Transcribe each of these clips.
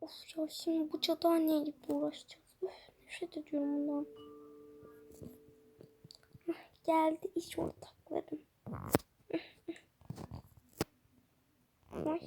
Of ya şimdi bu cadı anneyle uğraşacağız. Üf, nefret ediyorum bundan. Geldi iş ortaklarım. Ay.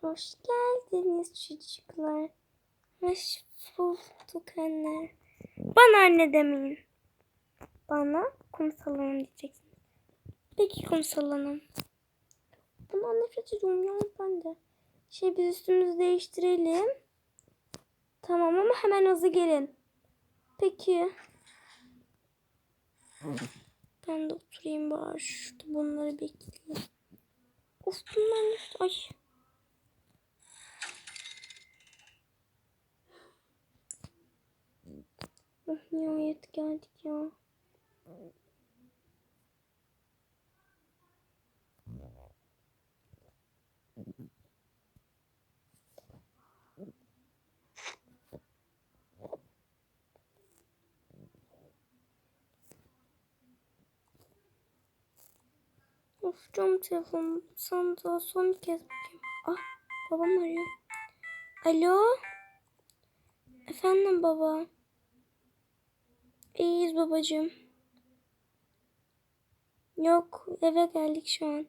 Hoş geldiniz çocuklar. Hoş bulduk anne. Bana anne demeyin. Bana kumsal hanım diyeceksiniz. Peki kumsal hanım. Bundan nefret ediyorum ya ben de. Şey biz üstümüzü değiştirelim. Tamam ama hemen hızlı gelin. Peki. Ben de oturayım bari şurada bunları bekleyeyim. Of bunlar? Ay. Nihayet geldik ya. Telefonum. Sana da son kez bakayım. Ah babam arıyor. Alo. Efendim baba. İyiyiz babacığım. Yok eve geldik şu an.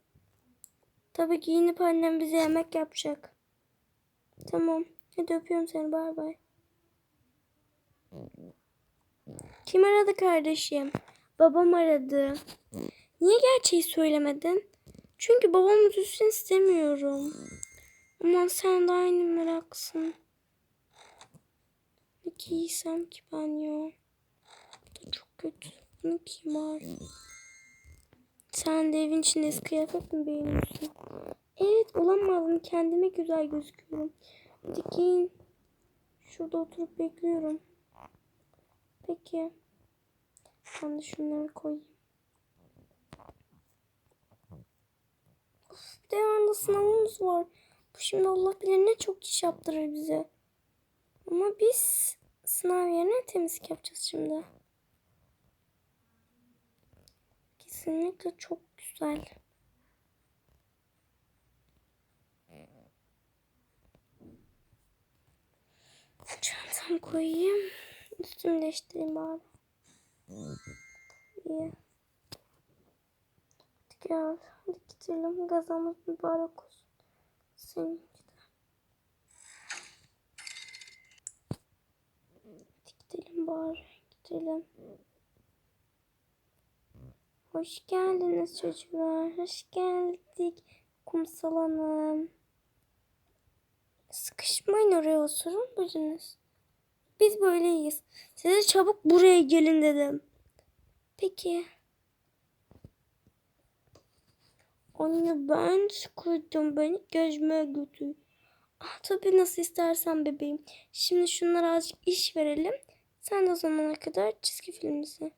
Tabii giyinip annem bize yemek yapacak. Tamam. Hadi öpüyorum seni bay bay. Kim aradı kardeşim? Babam aradı. Niye gerçeği söylemedin? Çünkü babam üzülsün istemiyorum. Aman sen de aynı meraksın. Ne giysem ki ben ya? Bu da çok kötü. Bunu giy bari. Sen de evin içinde kıyafet mi beğeniyorsun? Evet olamadım. Kendime güzel gözüküyorum. Hadi giyin. Şurada oturup bekliyorum. Peki. Ben de şunları koyayım. Of, bir de yarın da sınavımız var. Bu şimdi Allah bilir ne çok iş yaptırır bize. Ama biz sınav yerine temizlik yapacağız şimdi. Kesinlikle çok güzel. Çantamı koyayım. Üstümü değiştireyim bari. İyi. Hadi gel. Gidelim. Gazamız mübarek olsun. Hadi gidelim bari. Gidelim. Hoş geldiniz çocuklar. Hoş geldik. Kumsal Hanım. Sıkışmayın oraya oturun biriniz. Biz böyleyiz. Size çabuk buraya gelin dedim. Peki. Anne ben sıkıldım. Beni gezmeye götür. Ah, tabii nasıl istersen bebeğim. Şimdi şunlara azıcık iş verelim. Sen de o zamana kadar çizgi film izle.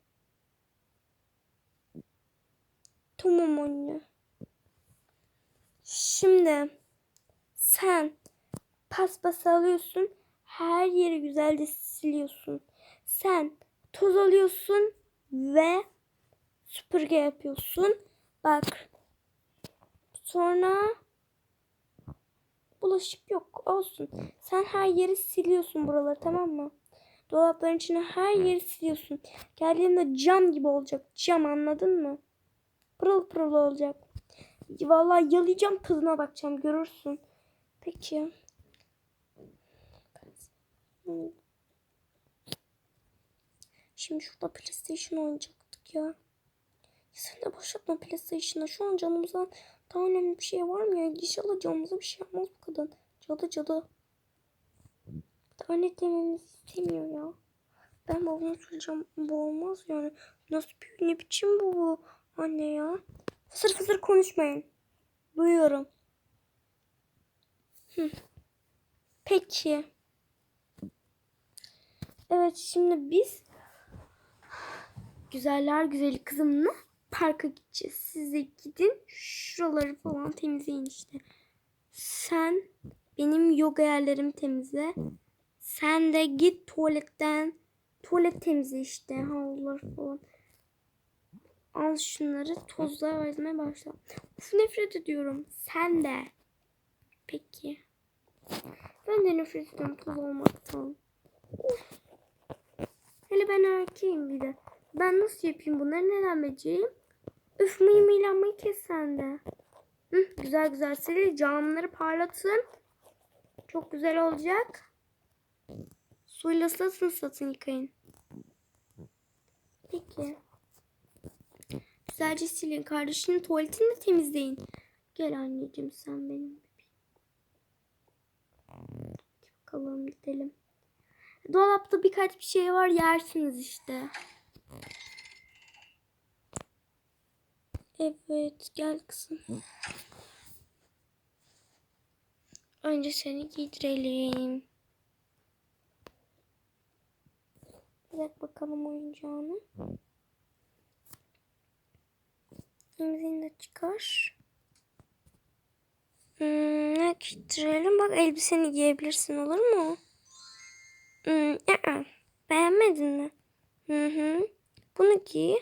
Tamam anne. Şimdi sen paspası alıyorsun. Her yeri güzelce siliyorsun. Sen toz alıyorsun ve süpürge yapıyorsun. Bak. Sonra bulaşık yok olsun. Sen her yeri siliyorsun buraları tamam mı? Dolapların içine her yeri siliyorsun. Geldiğinde cam gibi olacak. Cam anladın mı? Pırıl pırıl olacak. Vallahi yalayacağım tadına bakacağım görürsün. Peki. Şimdi şurada PlayStation oynayacaktık ya. sen de başlatma PlayStation'a. Şu an canımızdan daha önemli bir şey var mı ya? İnşallah canımıza bir şey yapmaz bu kadın. Cadı cadı. Net dememizi istemiyor ya. Ben babama söyleyeceğim. Bu olmaz yani. Nasıl bir ne biçim bu bu? Anne ya. Fısır fısır konuşmayın. Duyuyorum. Hı. Peki. Evet şimdi biz güzeller güzeli kızımla parka gideceğiz. Siz de gidin şuraları falan temizleyin işte. Sen benim yoga yerlerimi temizle. Sen de git tuvaletten Tuvalet temizliği işte. Havlular falan. Al şunları tozlar vermeye başla. Uf nefret ediyorum. Sen de. Peki. Ben de nefret ediyorum toz olmaktan. Uf. Hele ben erkeğim bir de. Ben nasıl yapayım bunları neden becereyim? Üf mıy mıylanmayı kes sen de. Hı, güzel güzel sil. Camları parlatın. Çok güzel olacak. Suyla ıslatın ıslatın yıkayın. Peki. Güzelce silin. Kardeşinin tuvaletini de temizleyin. Gel anneciğim sen benim. Hadi bakalım gidelim. Dolapta birkaç bir şey var yersiniz işte. Evet gel kızım. Önce seni giydirelim. Bırak bakalım oyuncağını. Emzini de çıkar. Hmm, ne giydirelim? Bak elbiseni giyebilirsin olur mu? Hmm, aa, beğenmedin mi? Hı hı. Bunu giy.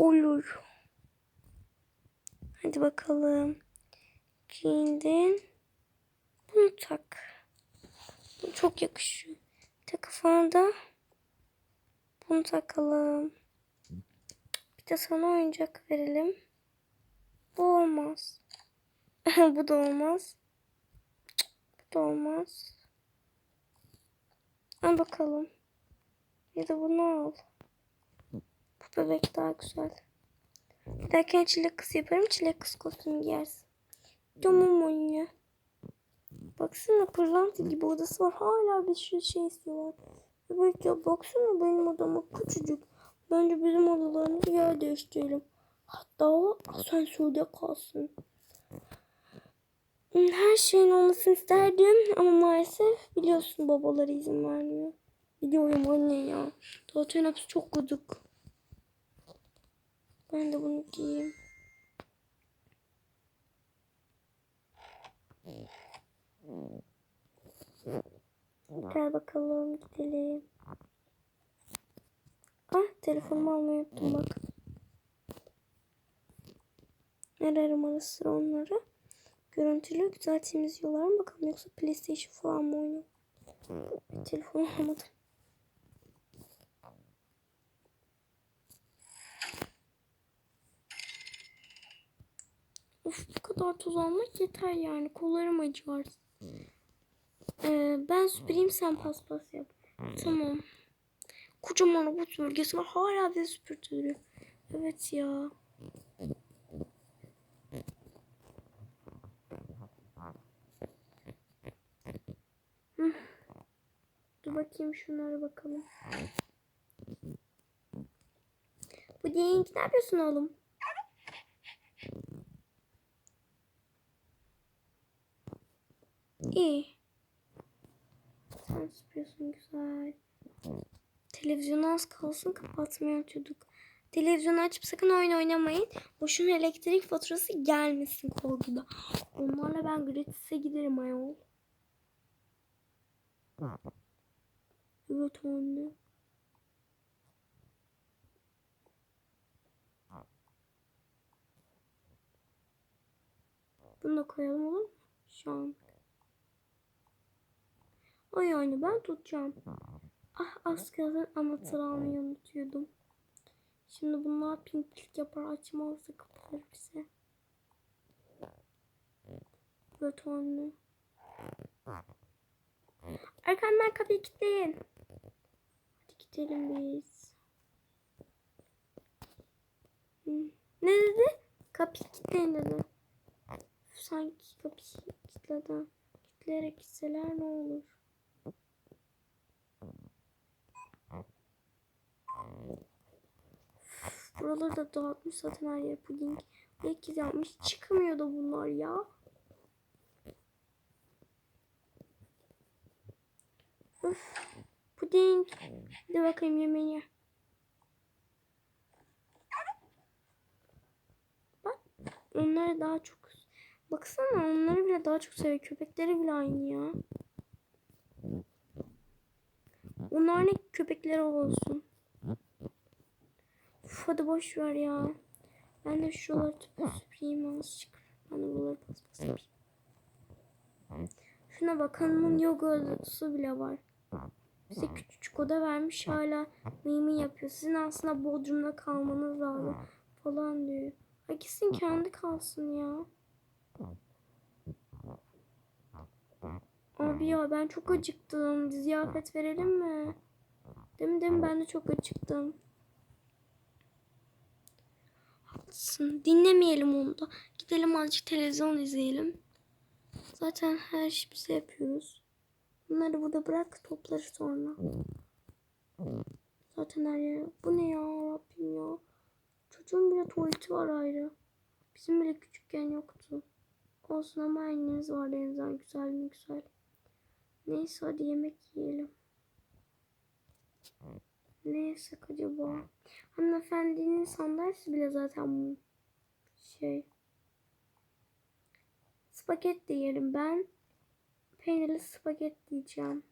Olur. Hadi bakalım. Giyindin. Bunu tak. Bu çok yakışıyor. Tak kafana da. Bunu takalım. Bir de sana oyuncak verelim. Bu olmaz. Bu da olmaz. Bu da olmaz. Al bakalım. Ya da bunu al. Bebek daha güzel. Giderken çilek kız yaparım. Çilek kız kostümü giyersin. Tamam anne. Baksana pırlanta gibi odası var. Hala bir sürü şey istiyorlar. Evet ya baksana benim odama küçücük. Bence bizim odalarını yer değiştirelim. Hatta asansörde kalsın. Her şeyin olmasını isterdim ama maalesef biliyorsun babaları izin vermiyor. Biliyorum anne ya. Zaten hepsi çok gıdık. Ben de bunu giyeyim. Gel bakalım gidelim. Ah telefonumu almayı unuttum bak. Ararım ara sıra onları. Görüntülü güzel temizliyorlar mı bakalım yoksa PlayStation falan mı oynuyor? Telefon almadım. Of bu toz almak yeter yani. Kollarım acıyor. Ee, ben süpüreyim sen paspas yap. Tamam. Kocaman robot süpürgesi var. Hala bir süpürtüyor. Evet ya. Hı. Dur bakayım şunlara bakalım. Puding ne yapıyorsun oğlum? İyi. Sen süpürüyorsun güzel. Televizyonu az kalsın kapatmayı unutuyorduk. Televizyonu açıp sakın oyun oynamayın. Boşuna elektrik faturası gelmesin korkuda. Onlarla ben gratis'e giderim ayol. Evet anne. Bunu da koyalım olur mu? Şu an. Yani ben tutacağım. Ah az kalsın anahtar almayı unutuyordum. Şimdi bunlar pimplik yapar açmazsa kapatır bize. Evet anne. Arkandan kapıyı kilitleyin. Hadi gidelim biz. Ne dedi? Kapıyı kilitleyin dedi. Sanki kapıyı kilitledi. Kilitleyerek gitseler ne olur? Buraları da dağıtmış zaten her yer puding. Belki yapmış. Çıkamıyor da bunlar ya. Öf. Puding. Hadi bakayım yemeğe. Bak. Onları daha çok Baksana onları bile daha çok seviyor. Köpekleri bile aynı ya. Onlar ne köpekleri olsun. Hadi boş ver ya. Ben de şuraları süpüreyim azıcık. Ben de buraları paspas yapayım. Şuna bak hanımın yoga odası bile var. Bize küçücük oda vermiş hala mimi yapıyor. Sizin aslında Bodrum'da kalmanız lazım falan diyor. Ay kesin kendi kalsın ya. Abi ya ben çok acıktım. Ziyafet verelim mi? Değil mi değil mi? Ben de çok acıktım. Haklısın. Dinlemeyelim onu da. Gidelim azıcık televizyon izleyelim. Zaten her şeyi bize yapıyoruz. Bunları burada bırak topları sonra. Zaten her yer. Bu ne ya Rabbim ya. Çocuğun bile tuvaleti var ayrı. Bizim bile küçükken yoktu. Olsun ama anneniz vardı en güzel mi güzel. Neyse hadi yemek yiyelim. Ne yesek acaba? Hanımefendinin sandalyesi bile zaten şey. Spagetti yiyelim ben. Peynirli spagetti yiyeceğim.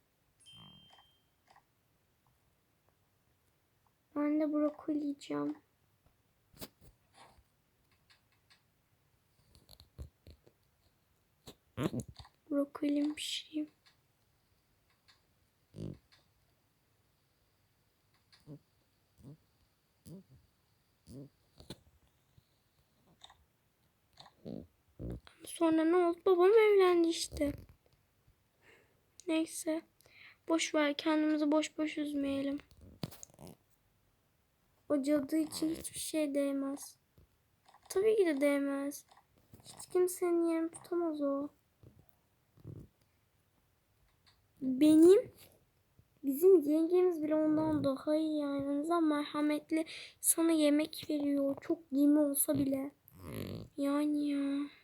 Ben de brokoli yiyeceğim. Brokolim pişireyim. Sonra ne oldu? Babam evlendi işte. Neyse. Boş ver kendimizi boş boş üzmeyelim. O cadı için hiçbir şey değmez. Tabii ki de değmez. Hiç kimsenin yerini tutamaz o. Benim bizim yengemiz bile ondan daha iyi yani. En azından merhametli sana yemek veriyor. Çok yemi olsa bile. Yani ya.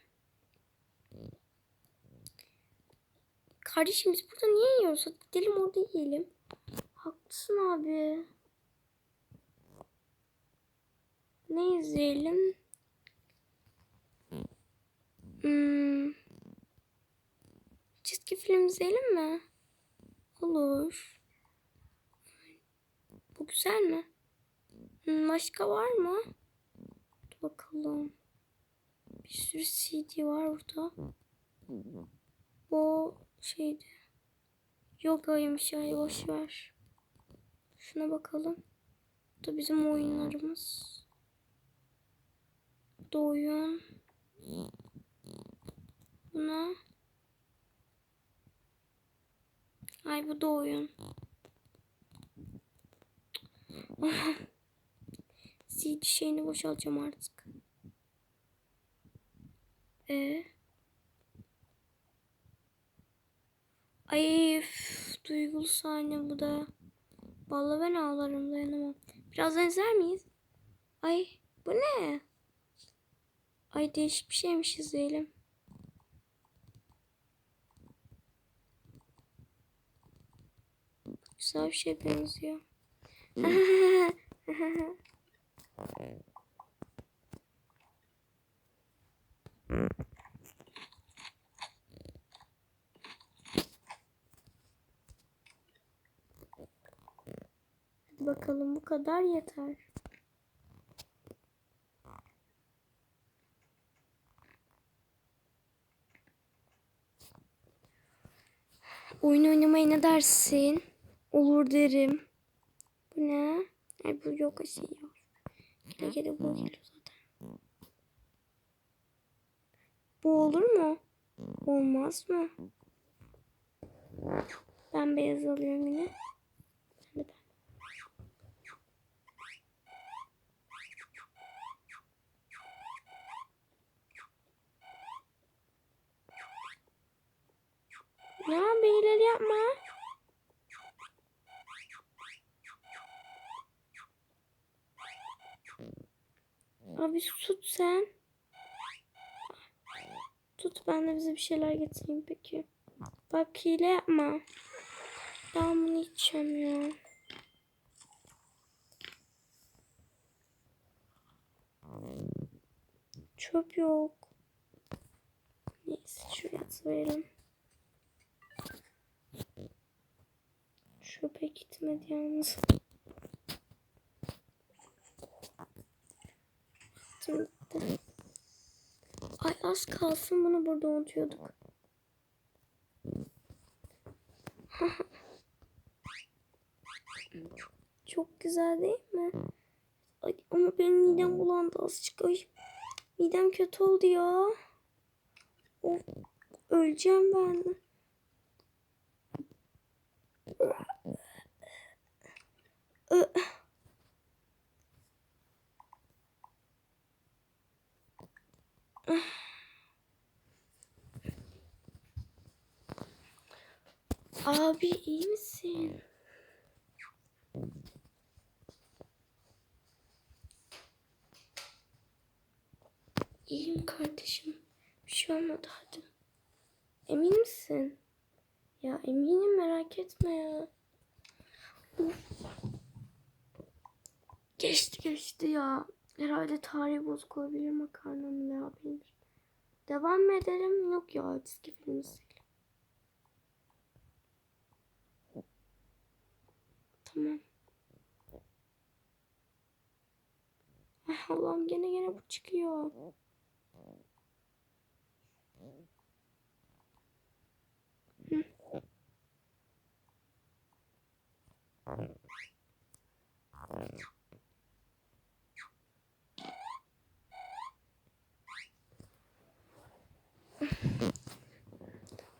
Kardeşim biz burada niye yiyoruz? Hadi gidelim orada yiyelim. Haklısın abi. Ne izleyelim? Hmm. Çizgi film izleyelim mi? Olur. Bu güzel mi? Hmm, başka var mı? Dur bakalım. Bir sürü CD var burada. Bu şeydi. Yogaymış ya boş ver. Şuna bakalım. Bu da bizim oyunlarımız. Bu da oyun. Buna. Ay bu da oyun. CD şeyini boşaltacağım artık. Ee? Ay üf, duygulu sahne bu da. Vallahi ben ağlarım dayanamam. Birazdan izler miyiz? Ay bu ne? Ay değişik bir şeymiş izleyelim. Güzel bir şey benziyor. bakalım bu kadar yeter. Oyun oynamaya ne dersin? Olur derim. Bu ne? Ay bu yok şey yok. Gele gele bu geliyor zaten. Bu olur mu? Olmaz mı? Ben beyaz alıyorum yine. Ya beyler yapma. Abi tut sen. Tut ben de bize bir şeyler getireyim peki. Bak hile yapma. Ben bunu içeceğim ya. Çöp yok. Neyse şuraya atıverelim. Köpek gitmedi yalnız. Ay az kalsın bunu burada unutuyorduk. Çok güzel değil mi? Ay, ama benim midem bulandı azıcık. Ay, midem kötü oldu ya. Of, öleceğim ben. Abi iyi misin? İyiyim kardeşim. Bir şey olmadı hadi. Emin misin? Ya eminim merak etme ya. Uf. Geçti geçti ya. Herhalde tarihi bozuk olabilir makarnanın veya benim. Devam mı edelim? Yok ya çizgi film izleyelim. Tamam. Ay Allah'ım gene gene bu çıkıyor. Hı.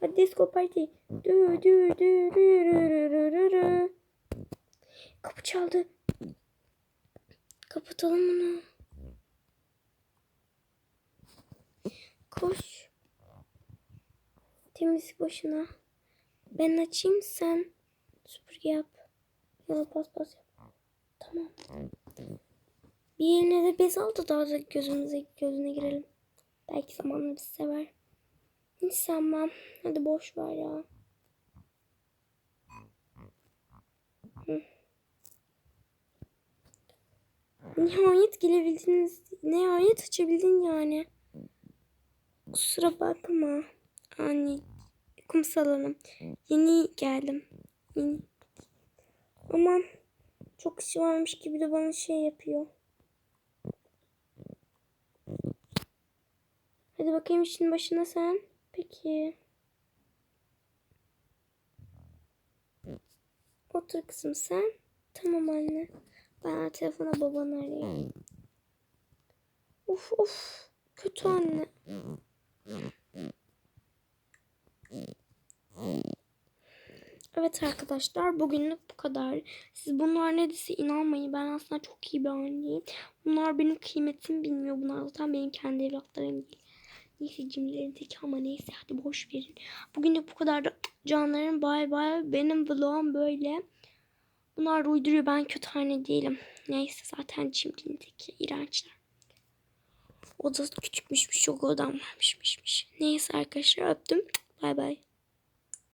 Hadi disco party. Dü dü dü dü dü dü dü dü. Kapı çaldı. Kapatalım bunu. Koş. Temizlik başına. Ben açayım sen süpürge yap. Ya bas bas yap. Tamam. Bir yerine de bez aldı daha da gözümüze gözüne girelim. Belki zamanla bizi sever. Hiç sanmam. Hadi boş ver ya. Nihayet gelebildiniz. Nihayet açabildin yani. Kusura bakma. Anne. Kumsal Hanım. Yeni geldim. Yeni. Aman. Çok işi varmış gibi de bana şey yapıyor. Hadi bakayım işin başına sen. Peki. Otur kızım sen. Tamam anne. Ben telefona babanı arayayım. Of of. Kötü anne. Evet arkadaşlar bugünlük bu kadar. Siz bunlar ne dese inanmayın. Ben aslında çok iyi bir anneyim. Bunlar benim kıymetimi bilmiyor. Bunlar zaten benim kendi evlatlarım değil. Neyse cimrilerin teki ama neyse hadi boş verin. Bugünlük bu kadar da canlarım bay bay. Benim vlogum böyle. Bunlar da uyduruyor. Ben kötü anne değilim. Neyse zaten cimrinin teki iğrençler. Odası küçükmüş. Çok odam varmışmış. Neyse arkadaşlar öptüm. Bay bay.